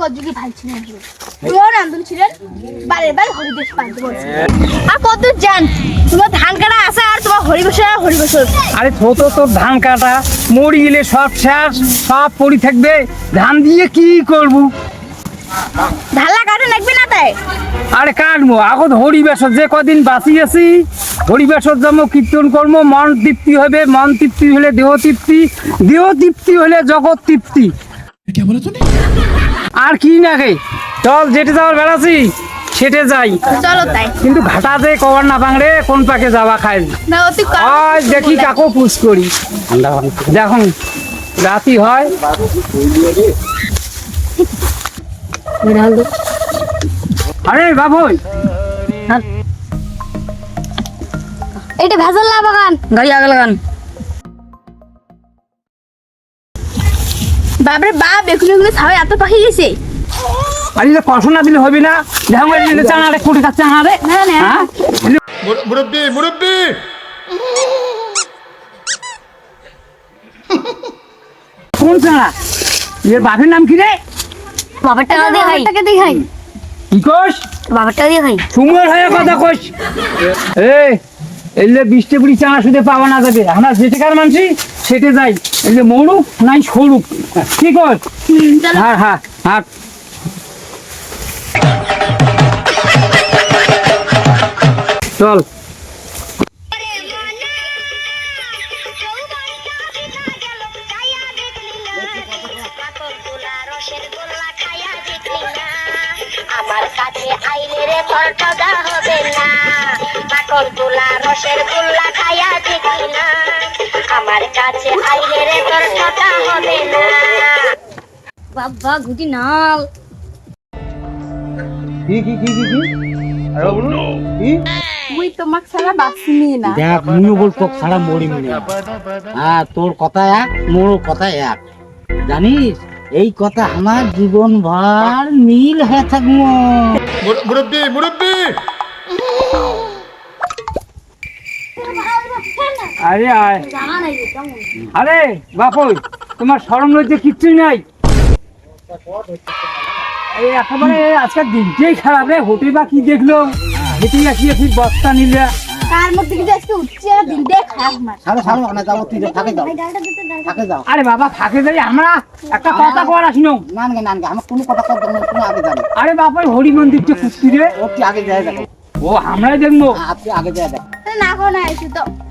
কতযুগী ভাই ছিলেন তুমিও রান্ধন ছিলেন? বারে বারে হরিদেশ বলছে। আর কত জান তোমার ধান কাটা আছে আর তোমার হরিবসর আর হরিবসর আরে ছোট তোর ধান কাটা মরি গেলে সব শেষ সব পড়ি থাকবে। ধান দিয়ে কি করব? কাটা লাগবে না তাই? আরে কাটবো আগত হরিবেশর যে কদিন বাঁচি আছি হরিবেশর যাব কীর্তন কর্ম মন তৃপ্তি হবে মন তৃপ্তি হলে দেহ তৃপ্তি দেহ তৃপ্তি হলে জগৎ তৃপ্তি। আর কি নাগে চল যেটে যাওয়ার বেড়াছি সেটে যাই। চলো তাই। কিন্তু ঘাটা যে কবার না বাংরে কোন পাকে যাওয়া খাই না অতি আজ দেখি কাকো পুষ করি যখন রাতি হয়। আরে বাবুই। এটা ভেজাল না বাগান। গাড়ি আগে লাগান বাবরে বাপ এখনও এখনও ছাওয়া এত পাখি গেছে। আরে এটা কষো না দিলে হবে না দেখো এই যে চানা রে কোটি কাছে চানা রে। না না। হ্যাঁ? মুরব্বি মুরব্বি! কোন চানা? এর বাপের নাম কি রে? বাবার টাকা দিয়ে খাই টাকা দিয়ে খাই কি কোষ বাবার টাকা দিয়ে খাই সুন্দর হয়ে কথা কোষ এই এলে বৃষ্টি বুড়ি চানা শুধু পাওয়া না যাবে। আমরা যেটাকার মানছি সেটে যাই। এলে মরুক নাই সরুক। কি কর? চলো। হ্যাঁ হ্যাঁ চল। আমার কাছে আইলে রে রসের গোল্লা খাইয়া দেখি না। আমার কাছে আইলে রে তোর ঠগা হবে না। বাবা গুটি নাল। কি কি কি কি কি? আরে বলুন কি? মুই তোমাক ছাড়া বাঁচি না দেখ বল তোক ছাড়া মরি মরি হ্যাঁ তোর কথা এক মোর কথা এক। জানিস এই কথা আমার জীবন ভর মিল হয়ে থাকব। মুর- মুরব্বি মুরব্বি! আরে আয়। আরে বাপই তোমার স্মরণ রয়েছে কিচ্ছুই নাই। এই একেবারে আজকের দিনটাই খারাপ রে হোটে বা কি দেখল? হেঁটে আসি ঠিক বস্তা নিলে। তার মধ্যে কিন্তু আজকে উঠছে দিনটাই খারাপ আমার। সাড়ে সাড়ে যাব তুই থাকে আরে বাবা থাকে যাই আমরা একটা কথা কর আসিনো নানগে নানগে আমার কোনো কথা কর না, তুমি আগে যাবে আরে বাপই হরি মন্দিরটা কুস্তি রে। ও তুই আগে যায় দেখো। ও আমরাই দেখব। হ্যাঁ তুই আগে যায় দেখ। না কোনো না এসে তো